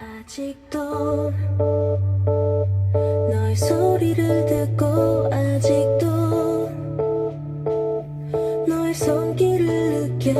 아직도 너의 소리를 듣고 아직도 너의 손길을 느껴